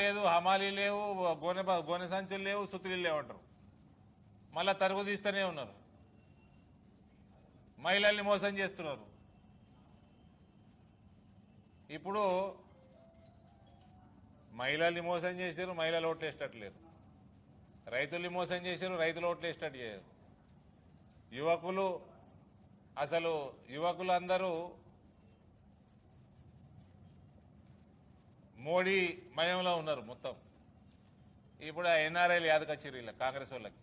లేదు హమాలీ లేవు గోనె గోనె సంచులు లేవు సుత్రీలు లేవంటారు. మళ్ళా తరుగు తీస్తూనే ఉన్నారు. మహిళల్ని మోసం చేస్తున్నారు. ఇప్పుడు మహిళల్ని మోసం చేశారు మహిళలు ఓట్లు వేసేటట్లేరు రైతుల్ని మోసం చేశారు రైతులు ఓట్లు వేసేటట్టు చేయరు యువకులు అసలు యువకులు అందరూ మోడీ మయంలో ఉన్నారు మొత్తం. ఇప్పుడు ఆ ఎన్ఆర్ఐలు యాదకొచ్చారు వీళ్ళ కాంగ్రెస్ వాళ్ళకి.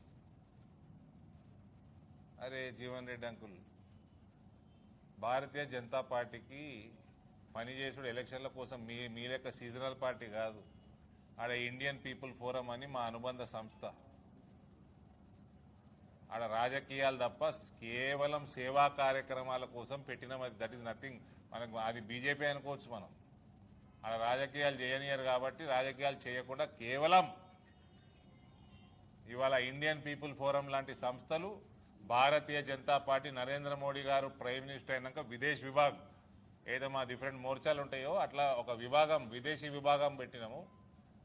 అరే జీవన్ రెడ్డి అంకుల్ భారతీయ జనతా పార్టీకి పనిచేసుడు ఎలక్షన్ల కోసం మీ మీ లెక్క సీజనల్ పార్టీ కాదు. ఆడ ఇండియన్ పీపుల్ ఫోరం అని మా అనుబంధ సంస్థ. ఆడ రాజకీయాలు తప్ప కేవలం సేవా కార్యక్రమాల కోసం పెట్టిన దట్ ఈస్ నథింగ్. మనకు అది బీజేపీ అనుకోవచ్చు మనం. అలా రాజకీయాలు చేయనియరు కాబట్టి రాజకీయాలు చేయకుండా కేవలం ఇవాళ ఇండియన్ పీపుల్ ఫోరం లాంటి సంస్థలు భారతీయ జనతా పార్టీ నరేంద్ర మోడీ గారు ప్రైమ్ మినిస్టర్ అయినాక విదేశ్ విభాగ్ ఏదో మా డిఫరెంట్ మోర్చాలు ఉంటాయో అట్లా ఒక విభాగం విదేశీ విభాగం పెట్టినాము.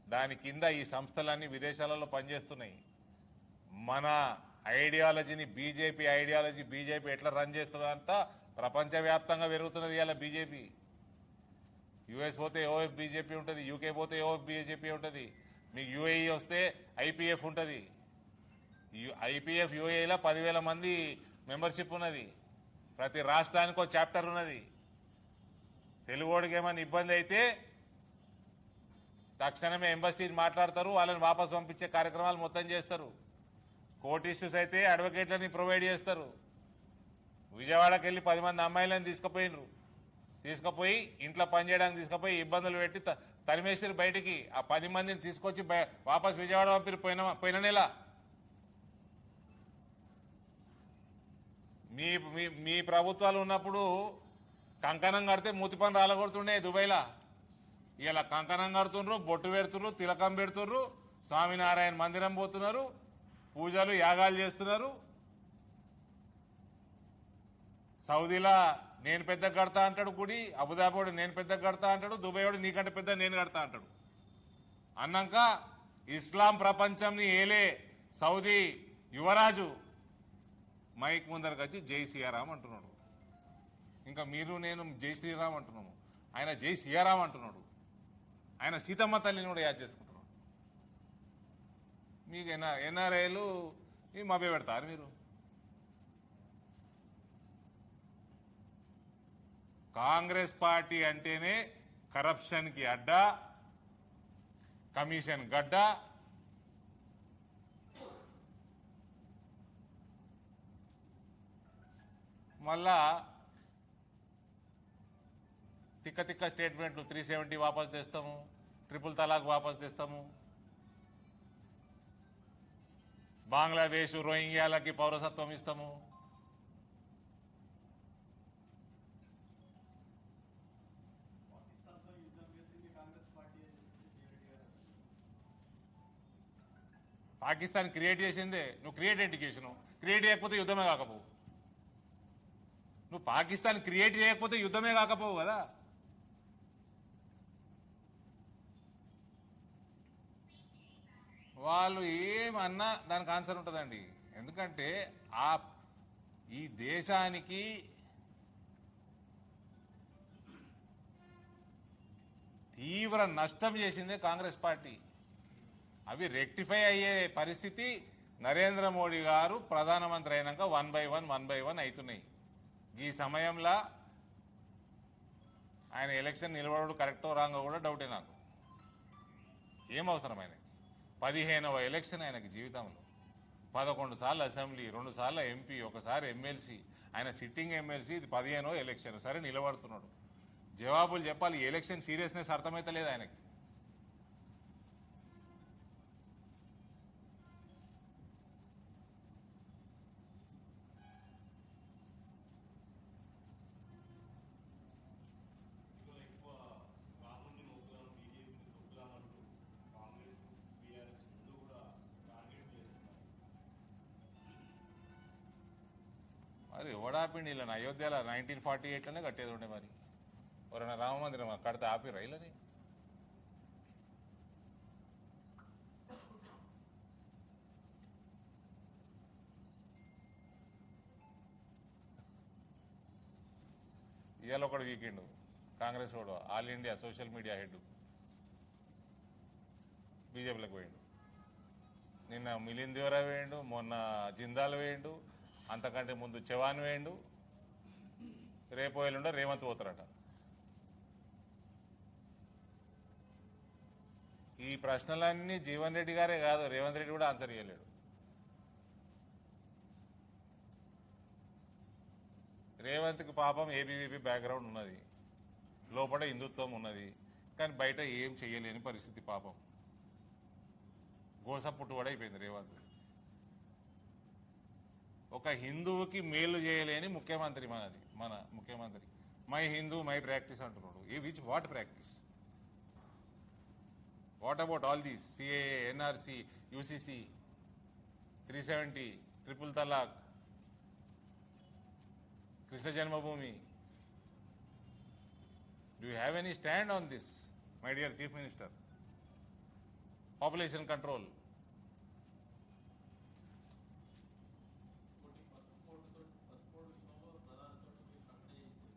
దాని కింద ఈ సంస్థలన్నీ విదేశాలలో పనిచేస్తున్నాయి. మన ఐడియాలజీని బీజేపీ ఐడియాలజీ బీజేపీ ఎట్లా రన్ చేస్తుందంతా ప్రపంచవ్యాప్తంగా పెరుగుతున్నది ఇలా బీజేపీ. యుఎస్ పోతే ఓఎఫ్ బీజేపీ ఉంటుంది యూకే పోతే ఓఎఫ్ బీజేపీ ఉంటుంది. మీకు యూఏఈ వస్తే ఐపీఎఫ్ ఉంటుంది. ఐపీఎఫ్ యూఏఈలో పదివేల మంది మెంబర్షిప్ ఉన్నది. ప్రతి రాష్ట్రానికి ఒక చాప్టర్ ఉన్నది. తెలుగుడికి ఏమైనా ఇబ్బంది అయితే తక్షణమే ఎంబసీని మాట్లాడతారు వాళ్ళని వాపసు పంపించే కార్యక్రమాలు మొత్తం చేస్తారు. కోర్టు ఇష్యూస్ అయితే అడ్వకేట్లని ప్రొవైడ్ చేస్తారు. విజయవాడకి వెళ్ళి పది మంది అమ్మాయిలను తీసుకుపోయినరు. తీసుకుపోయి ఇంట్లో పనిచేయడానికి తీసుకుపోయి ఇబ్బందులు పెట్టి త- బయటికి. ఆ పది మందిని తీసుకొచ్చి వాపస్ విజయవాడ పంపిణీ పోయిన పోయిన నెల. మీ మీ- మీ ప్రభుత్వాలు ఉన్నప్పుడు కంకణం కడితే మూతి పని రాలగొడుతుండే దుబాయ్లా. ఇలా కంకణం కడుతుండ్రు బొట్టు పెడుతున్నారు తిలకం పెడుతుండ్రు స్వామినారాయణ మందిరం పోతున్నారు పూజలు యాగాలు చేస్తున్నారు. సౌదీలా నేను పెద్ద కడతా అంటాడు గుడి అబుదాబివాడు నేను పెద్ద కడతా అంటాడు దుబాయోడు నీకంటే పెద్ద నేను కడతా అంటాడు. అన్నాక ఇస్లాం ప్రపంచంని ఏలే సౌదీ యువరాజు మైక్ ముందరకు వచ్చి జై సీయారాం అంటున్నాడు. ఇంకా మీరు నేను జై శ్రీరామ్ అంటున్నాము. ఆయన జై సీయారాం అంటున్నాడు. ఆయన సీతమ్మ తల్లిని కూడా యాద్ చేసుకుంటున్నాడు. మీకు ఎన్ఆర్ ఎన్ఆర్ఐలు మభ్య పెడతారు మీరు? కాంగ్రెస్ పార్టీ అంటేనే కరప్షన్కి అడ్డా అడ్డ కమిషన్ గడ్డ. మళ్ళా తిక్క తిక్క స్టేట్మెంట్లు త్రీ సెవెంటీ వాపస్ తెస్తాము ట్రిపుల్ తలాక్ వాపస్ తెస్తాము. బంగ్లాదేశ్ రోహింగ్యాలకి పౌరసత్వం ఇస్తాము పాకిస్తాన్తో యుద్ధం చేసింది కాంగ్రెస్ పార్టీ అని చెప్పి జేడీ గారు పాకిస్తాన్ క్రియేట్ చేసిందే. నువ్వు క్రియేట్ ఏంటి చేసినావు క్రియేట్ చేయకపోతే యుద్ధమే కాకపోవు. నువ్వు పాకిస్తాన్ క్రియేట్ చేయకపోతే యుద్ధమే కాకపోవు కదా. వాళ్ళు ఏమన్నా దానికి ఆన్సర్ ఉంటుందండి. ఎందుకంటే ఆ ఈ దేశానికి తీవ్ర నష్టం చేసిందే కాంగ్రెస్ పార్టీ. అవి రెక్టిఫై అయ్యే పరిస్థితి నరేంద్ర మోడీ గారు ప్రధానమంత్రి అయినాక one by one one by one అవుతున్నాయి ఈ సమయంలో ఆయన ఎలక్షన్ నిలబడడు కరెక్టో రాంగో కూడా డౌటే నాకు. ఏం అవసరం ఆయనకి? పదిహేనవ ఎలక్షన్ ఆయనకి జీవితంలో. పదకొండు సార్లు అసెంబ్లీ రెండు సార్లు ఎంపీ ఒకసారి ఎమ్మెల్సీ. ఆయన సిట్టింగ్ ఎమ్మెల్సీ ఇది పదిహేనో ఎలక్షన్. సరే నిలబడుతున్నాడు. జవాబులు చెప్పాలి. ఎలక్షన్ సీరియస్నెస్ అర్థమైతలేదు ఆయనకి. ఎవడ ఆపిండి ఇలా అయోధ్యలో నైన్టీన్ ఫార్టీ ఎయిట్లోనే కట్టేది ఉండే మరి. ఎవరైనా రామ మందిరం కడితే ఆపి రైలని ఇవాళ ఒకడు వీకెండ్ కాంగ్రెస్ వాడు all India social media head. బీజేపీలకు పోయిండు. నిన్న మిలింద్ దేవరా వేయండు మొన్న జిందాలు వేయండు అంతకంటే ముందు చవాన్ వేయండు. రేపు ఎల్లుండో రేవంత్ పోతారట. ఈ ప్రశ్నలన్నీ జీవన్ రెడ్డి గారే కాదు రేవంత్ రెడ్డి కూడా ఆన్సర్ చేయలేడు రేవంత్కి పాపం ఏబీవీపీ బ్యాక్గ్రౌండ్ ఉన్నది. లోపల హిందుత్వం ఉన్నది. కానీ బయట ఏం చేయలేని పరిస్థితి పాపం. గోస పుట్టుబడి అయిపోయింది రేవంత్. ఒక హిందువుకి మేలు చేయలేని ముఖ్యమంత్రి మనది మన ముఖ్యమంత్రి. మై హిందూ మై ప్రాక్టీస్ అంటున్నాడు. ఈ which what practice what about all these CAA NRC UCC three seventy triple talaq Krishna Janmabhoomi do have any stand on this my dear chief minister population control ఇంకోటి పసుపు బోర్డుతో పసుపు board విషయంలో ప్రధానితో మీరు ప్రకటన చేసి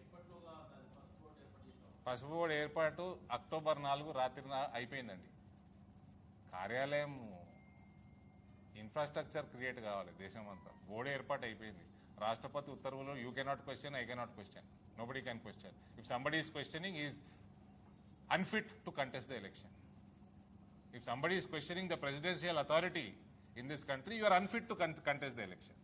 ఎప్పట్లోగా దాని పసుపు బోర్డు ఏర్పాటు చేసినాం పసుపు బోర్డు ఏర్పాటు అక్టోబర్ నాలుగు రాత్రి అయిపోయిందండి. కార్యాలయం ఇన్ఫ్రాస్ట్రక్చర్ క్రియేట్ కావాలి దేశం అంతా. బోర్డు ఏర్పాటు అయిపోయింది. రాష్ట్రపతి ఉత్తర్వులు you cannot question I cannot question nobody can question if somebody is questioning is unfit to contest the election if somebody is questioning the presidential authority in this country you are unfit to contest the election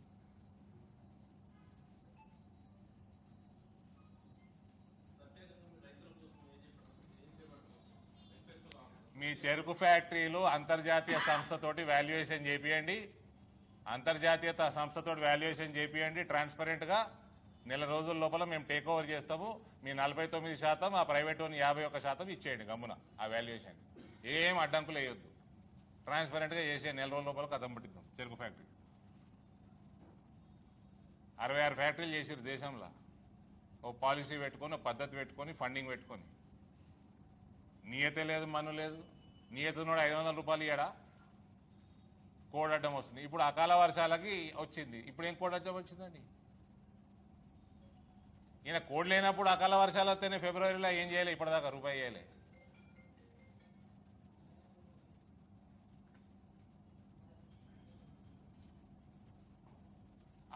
మీ చెరుకు ఫ్యాక్టరీలు అంతర్జాతీయ సంస్థతోటి valuation చేపియండి. అంతర్జాతీయ సంస్థతోటి valuation చేపియండి ట్రాన్స్పరెంట్గా. నెల రోజుల లోపల మేము take over చేస్తాము. మీ నలభై తొమ్మిది శాతం ఆ ప్రైవేట్ ఓన్ యాభై ఒక్క శాతం ఇచ్చేయండి గమ్మున ఆ వాల్యుయేషన్. ఏం అడ్డంకులు వేయొద్దు. ట్రాన్స్పరెంట్గా చేసే నెల రోజుల లోపల కథం పట్టిద్దాం చెరుకు ఫ్యాక్టరీ. అరవై ఆరు ఫ్యాక్టరీలు చేసారు దేశంలో. ఓ పాలసీ పెట్టుకొని ఓ పద్ధతి పెట్టుకొని ఫండింగ్ పెట్టుకొని. నియత లేదు మను లేదు. నియత ఐదు వందల రూపాయలు ఇయ్యడా? కోడడ్డం వస్తుంది. ఇప్పుడు అకాల వర్షాలకి వచ్చింది. ఇప్పుడు ఏం కోడడ్డం వచ్చిందండి? ఈయన కోడ్ లేనప్పుడు అకాల వర్షాలు వస్తేనే ఫిబ్రవరిలో ఏం చేయలే? ఇప్పటిదాకా రూపాయి చేయలే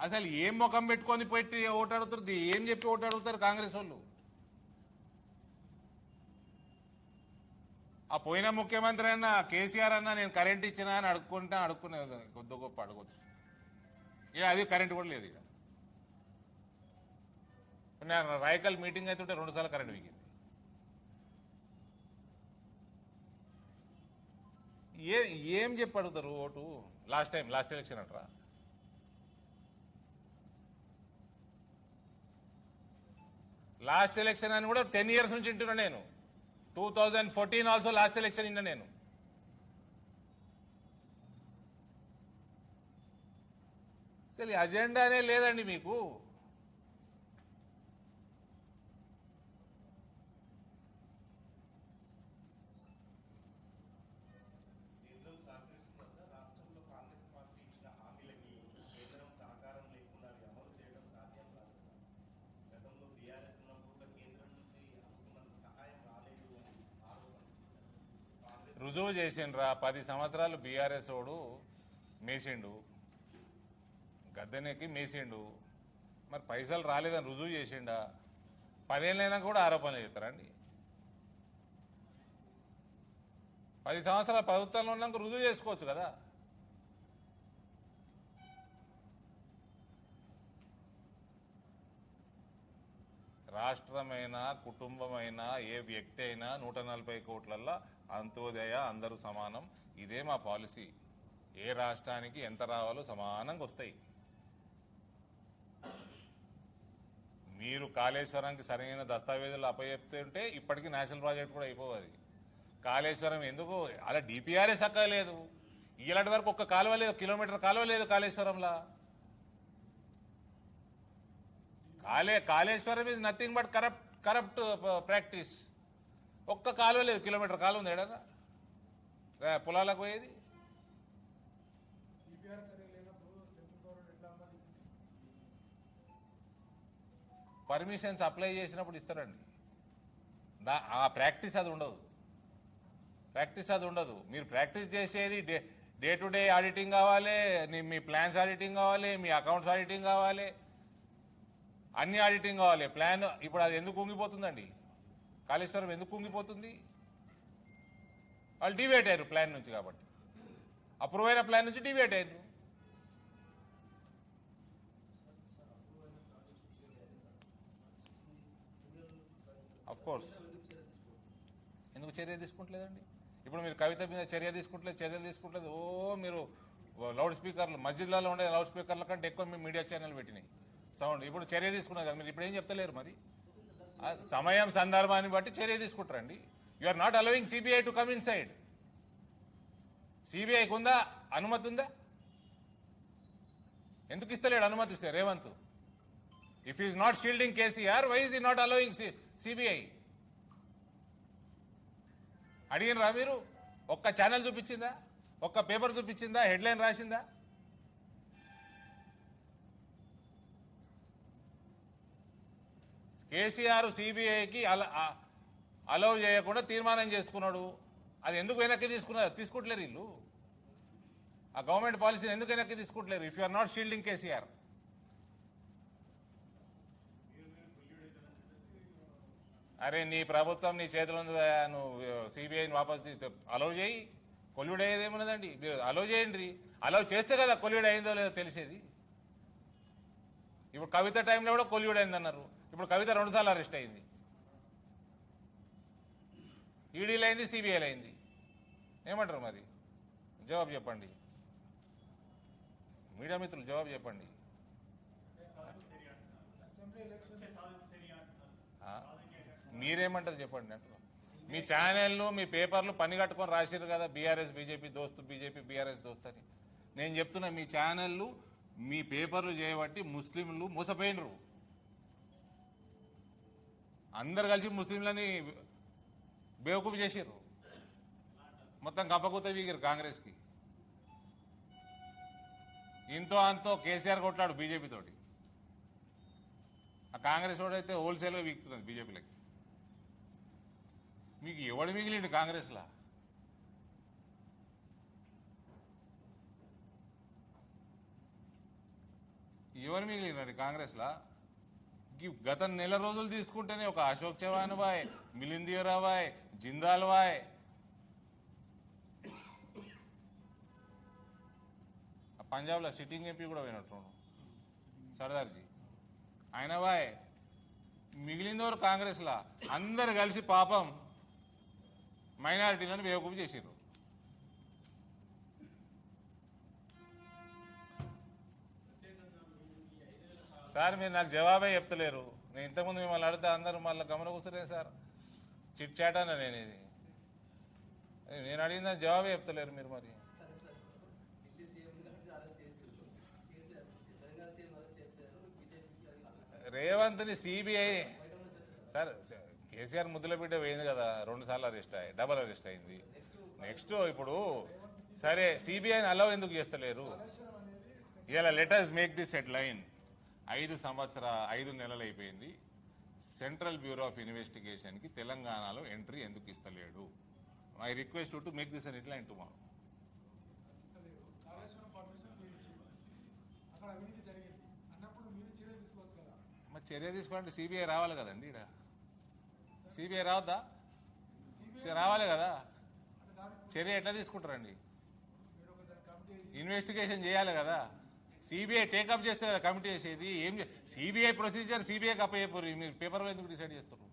అసలు ఏం ముఖం పెట్టుకొని పెట్టి ఓటాడుతారు ఏం చెప్పి ఓటాడుతారు కాంగ్రెస్ వాళ్ళు? ఆ పోయిన ముఖ్యమంత్రి అన్న కేసీఆర్ అన్న నేను కరెంట్ ఇచ్చినా అని అడుక్కుంటా అడుక్కునే కొద్ది గొప్ప అడగొచ్చు. ఇక అది కరెంట్ కూడా లేదు ఇక. నేను రాయకల్ మీటింగ్ అవుతుంటే రెండు సార్లు కరెంట్ వీగింది. ఏ ఏం చెప్పి అడుగుతారు vote? Last time last election అంటారా? లాస్ట్ ఎలక్షన్ అని కూడా టెన్ ఇయర్స్ నుంచి వింటున్నా నేను. Two thousand fourteen also last election నిన్న నేను. అసలు అజెండానే లేదండి మీకు కేంద్రం సహకరిస్తున్నారు సార్ రాష్ట్రంలో కాంగ్రెస్ పార్టీ ఇచ్చిన హామీలకి కేంద్రం సహకారం లేకుండా అవి అమలు చేయడం సాధ్యం కాదు కదా. గతంలో బీఆర్ఎస్ ఉన్నప్పుడు కూడా కేంద్రం నుంచి అనుకున్నంత సహాయం రాలేదు అని ఆరోపణ చేశారు. కాంగ్రెస్ రుజువు చేసిండ్రా పది సంవత్సరాలు బీఆర్ఎస్ ఓడు మేసిండు. గద్దెనెక్కి మేసిండు. మరి పైసలు రాలేదని రుజువు చేసిండా? పదేళ్ళైనా కూడా ఆరోపణలు చేస్తారండి పది సంవత్సరాల ప్రభుత్వంలో ఉన్నాక రుజువు చేసుకోవచ్చు కదా. రాష్ట్రమైనా కుటుంబమైనా ఏ వ్యక్తి అయినా నూట నలభై కోట్లల్లో అంత్యోదయ అందరూ సమానం. ఇదే మా పాలసీ. ఏ రాష్ట్రానికి ఎంత రావాలో సమానంగా వస్తాయి. మీరు కాళేశ్వరానికి సరైన దస్తావేజులు అప్పచెప్తే ఉంటే ఇప్పటికీ నేషనల్ ప్రాజెక్ట్ కూడా అయిపోవాలి. కాళేశ్వరం ఎందుకు? అలా డిపిఆర్ఏ సక్క లేదు. ఇలాంటి వరకు ఒక్క కాలువ లేదు కిలోమీటర్ కాలువ లేదు కాళేశ్వరంలా. కాళే Kaleshwaram is nothing but corrupt corrupt practice ఒక్క కాలువ లేదు కిలోమీటర్ కాలువ ఉంది ఏడన్నా రా, పొలాలకు పోయేది? పర్మిషన్స్ అప్లై చేసినప్పుడు ఇస్తారండి. దా ఆ ప్రాక్టీస్ అది ఉండదు. ప్రాక్టీస్ అది ఉండదు. మీరు ప్రాక్టీస్ చేసేది day day to day auditing కావాలి మీ ప్లాన్స్ ఆడిటింగ్ కావాలి మీ అకౌంట్స్ ఆడిటింగ్ కావాలి. అన్ని ఆడిటింగ్ కావాలి. ప్లాన్ ఇప్పుడు అది ఎందుకు కుంగిపోతుందండి? కాళేశ్వరం ఎందుకు కుంగిపోతుంది? వాళ్ళు డివేట్ అయ్యారు ప్లాన్ నుంచి కాబట్టి. అప్రూవ్ అయిన ప్లాన్ నుంచి డివేట్ అయ్యారు. అఫ్కోర్స్ ఎందుకు చర్య తీసుకుంటలేదండి? ఇప్పుడు మీరు కవిత మీద చర్య తీసుకుంటలేదు చర్య తీసుకుంటలేదు. ఓ మీరు లౌడ్ స్పీకర్లు మస్జిద్లలో ఉండే లౌడ్ స్పీకర్ల కంటే ఎక్కువ మీ మీడియా ఛానల్ పెట్టినాయి. సౌండ్. ఇప్పుడు చర్య తీసుకున్నారు కదా మీరు ఇప్పుడు ఏం చెప్తలేరు మరి? సమయం సందర్భాన్ని బట్టి చర్య తీసుకుంటారండి. You are not allowing CBI to come inside సిబిఐకి ఉందా? అనుమతి ఉందా? ఎందుకు ఇస్తలేడు అనుమతి ఇస్తే Revanth? If is not shielding KCR why he not allowing CBI అడిగినరా మీరు? ఒక్క ఛానల్ చూపించిందా? ఒక్క పేపర్ చూపించిందా? హెడ్లైన్ రాసిందా? కేసీఆర్ సిబిఐకి అలౌ చేయకుండా తీర్మానం చేసుకున్నాడు. అది ఎందుకు వెనక్కి తీసుకున్నారు? తీసుకుంటలేరు వీళ్ళు. ఆ గవర్నమెంట్ పాలసీని ఎందుకు వెనక్కి తీసుకుంటలేరు? If you are not shielding KCR. అరే నీ ప్రభుత్వం నీ చేతిలో ఉంది నువ్వు సిబిఐని వాపస్ అలౌ చేయి. కొల్లుడు అయ్యేది ఏమున్నదండి అలౌ చేయండి. అలౌ చేస్తే కదా కొల్లుడు అయిందో లేదో తెలిసేది. ఇప్పుడు కవిత టైంలో కూడా కొల్లుడు అయిందన్నారు ఇప్పుడు కవిత రెండుసార్లు అరెస్ట్ అయింది. ఈడీలు అయింది సిబిఐలు అయింది ఏమంటారు మరి? జవాబు చెప్పండి. మీడియా మిత్రులు జవాబు చెప్పండి. మీరేమంటారు చెప్పండి అంటారు మీ ఛానళ్ళు మీ పేపర్లు పని కట్టుకొని రాశారు కదా బీఆర్ఎస్ బీజేపీ దోస్తు బీజేపీ బీఆర్ఎస్ దోస్తు అని. నేను చెప్తున్నా మీ ఛానళ్ళు మీ పేపర్లు చేయబట్టి ముస్లింలు మోసపోయినరు. అందరు కలిసి ముస్లింలని బేవకూఫ్ చేసిర్రు. మొత్తం గప్పగుత వీగిరు కాంగ్రెస్కి. ఇంతో అంతో కేసీఆర్ కొట్లాడు బీజేపీతోటి ఆ కాంగ్రెస్ వాడైతే హోల్సేల్గా వీక్తున్నది బీజేపీలకి. మీకు ఎవడు మిగిలిండు కాంగ్రెస్లా? ఎవరు మిగిలినండి కాంగ్రెస్లా? గత నెల రోజులు తీసుకుంటేనే ఒక అశోక్ చవాన్ బాయ్ మిలిందియరా బాయ్ జిందాల్ బాయ్ పంజాబ్లో సిట్టింగ్ ఎంపీ కూడా పోయినట్టు సర్దార్జీ ఆయన బాయ్ మిగిలిందోరు కాంగ్రెస్లా అందరు కలిసి పాపం మైనారిటీలను బేవకూపు చేసిర్రు సార్ మీరు నాకు జవాబే చెప్తలేరు. నేను ఇంతకుముందు మిమ్మల్ని అడిగితే అందరూ మళ్ళీ గమన కూర్చునే సార్. చిట్ చాట్ అన్న నేను ఇది? నేను అడిగిన జవాబే చెప్తలేరు మీరు మరి. రేవంత్ని సిబిఐ సార్ కేసీఆర్ ముద్దుల బిడ్డ పోయింది కదా రెండు సార్లు అరెస్ట్ అయ్యి డబల్ అరెస్ట్ అయింది. నెక్స్ట్ ఇప్పుడు సరే సిబిఐని అలవ్ ఎందుకు చేస్తలేరు? ఇలా letters make this headline ఐదు సంవత్సర ఐదు నెలలు అయిపోయింది సెంట్రల్ బ్యూరో ఆఫ్ ఇన్వెస్టిగేషన్కి తెలంగాణలో ఎంట్రీ ఎందుకు ఇస్తలేడు? I request to make this లేదు కాళేశ్వరం పర్మిషన్ మీరు చర్య తీసుకోవాలంటే సిబిఐ రావాలి కదండి ఇక్కడ సిబిఐ రావద్దా? రావాలి కదా. అంటే చర్య ఎట్లా తీసుకుంటారండి? ఇన్వెస్టిగేషన్ చేయాలి కదా. సిబిఐ టేకప్ చేస్తే కదా కమిటీ చేసేది ఏం సిబిఐ ప్రొసీజర్ సిబిఐకి అప్పయ్యపోరు మీరు పేపర్లో ఎందుకు డిసైడ్ చేస్తారు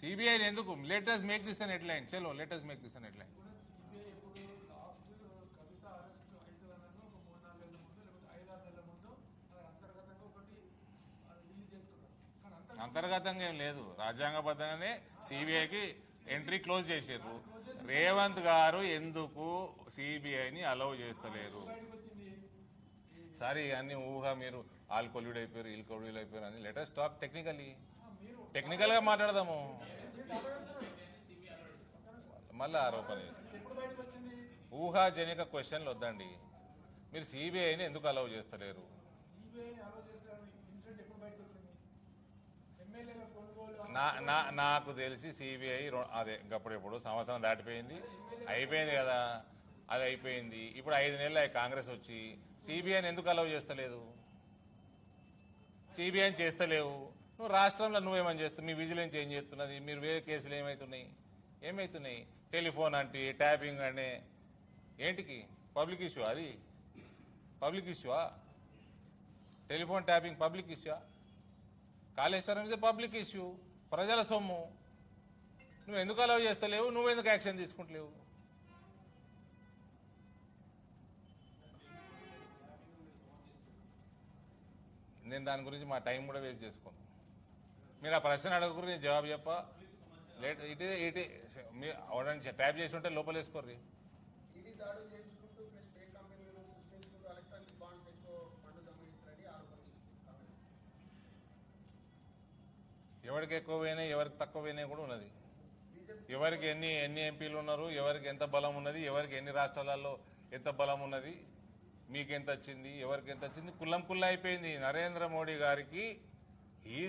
సిబిఐని ఎందుకు? లేటెస్ట్ మేక్ దిస్ అని హెడ్లైన్ చలో లేటెస్ట్ మేక్ దిస్ అని హెడ్లైన్ అంతర్గతంగా ఏం లేదు. రాజ్యాంగబద్ధంగానే సిబిఐకి ఎంట్రీ క్లోజ్ చేసారు రేవంత్ గారు ఎందుకు సిబిఐని అలౌ చేస్తలేరు? సారీ అన్ని ఊహ మీరు వాళ్ళు కొల్యూడ్ అయిపోయారు వీళ్ళు కొల్యూడ్ అయిపోయారు అని. లెటెస్ట్ టాక్ టెక్నికలీ టెక్నికల్గా మాట్లాడదాము. మళ్ళీ ఆరోపణ చేస్తారు ఊహాజనిక క్వశ్చన్లు వద్దండి. మీరు సిబిఐని ఎందుకు అలౌ చేస్తలేరు? నా నా నాకు తెలిసి సిబిఐ అదే అప్పుడెప్పుడు సంవత్సరం దాటిపోయింది. అయిపోయింది కదా. అది అయిపోయింది ఇప్పుడు ఐదు నెలలు అయి కాంగ్రెస్ వచ్చి. సిబిఐని ఎందుకు అలవ్ చేస్తలేదు? సిబిఐని చేస్తలేవు. నువ్వు రాష్ట్రంలో నువ్వేమని చేస్తావు? మీ విజిలెన్స్ ఏం చేస్తున్నది? మీరు వేరే కేసులు ఏమవుతున్నాయి ఏమవుతున్నాయి టెలిఫోన్ అంటే ట్యాపింగ్ అనే. ఏంటికి? పబ్లిక్ ఇష్యూ అది? Public ఇష్యూవా telephone tapping public issue Kaleshwaram ఇది పబ్లిక్ ఇష్యూ ప్రజల సొమ్ము. నువ్వు ఎందుకు అలవ్ చేస్తలేవు? నువ్వు ఎందుకు యాక్షన్ తీసుకుంటలేవు? నేను దాని గురించి మా టైం కూడా వేస్ట్ చేసుకోను మీరు ఆ ప్రశ్న అడగకూడదు నేను జవాబు చెప్ప. లేట్ ఇటే ఇటే మీరు అవడానికి ట్యాప్ చేసి ఉంటే లోపల ఆరోపణ ఎవరికి ఎక్కువ పోయినాయి ఎవరికి తక్కువ పోయినాయి కూడా ఉన్నది. ఎవరికి ఎన్ని ఎన్ని ఎంపీలు ఉన్నారు ఎవరికి ఎంత బలం ఉన్నది ఎవరికి ఎన్ని రాష్ట్రాలలో ఎంత బలం ఉన్నది మీకు ఎంత వచ్చింది? ఎవరికి ఎంత వచ్చింది? కుల్లం కుల్ల అయిపోయింది. నరేంద్ర మోడీ గారికి ఈజ్